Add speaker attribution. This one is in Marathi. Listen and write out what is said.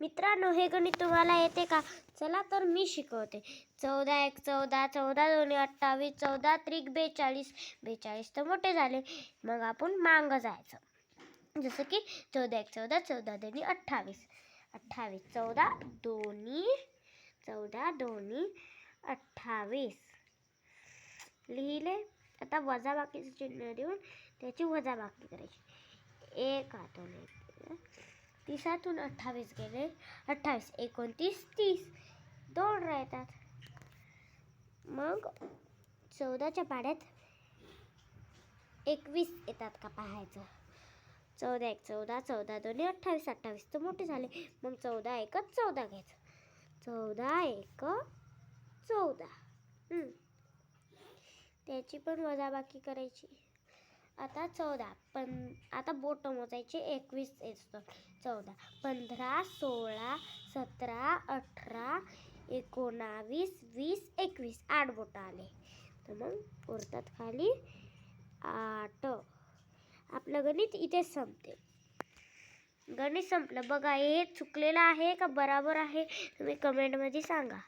Speaker 1: मित्रांनो हे गणित तुम्हाला येते का? चला तर मी शिकवते. चौदा एक चौदा चौदा दोन्ही अठ्ठावीस चौदा त्रिक बेचाळीस. बेचाळीस तर मोठे झाले. मग आपण मागं जायचं. जसं की चौदा एक चौदा चौदा दोन्ही अठ्ठावीस. अठ्ठावीस चौदा दोन्ही चौदा दोन्ही अठ्ठावीस. लिहिले? आता वजाबाकीचं चिन्ह देऊन त्याची वजाबाकी करायची. एक हातून तीसातून अठ्ठावीस गेले. अठ्ठावीस एकोणतीस तीस. दोन राहतात. मग चौदाच्या पाड्यात एकवीस येतात का पाहायचं? चौदा एक चौदा चौदा दोन्ही अठ्ठावीस अठ्ठावीस. तर मोठे झाले. मग चौदा एकच चौदा घ्यायचं. चौदा एक चौदा. त्याची पण वजाबाकी करायची. आता चौदा. पण आता बोट मोजायचे एकवीस असतो चौदा. पंधरा सोळा सतरा अठरा एकोणावीस वीस एकवीस आठ बोटं आले. तर मग उरतात खाली आठ. आपलं गणित इथे संपते. गणित संपलं. बघा हे चुकलेलं आहे का बराबर आहे? तुम्ही कमेंटमध्ये सांगा.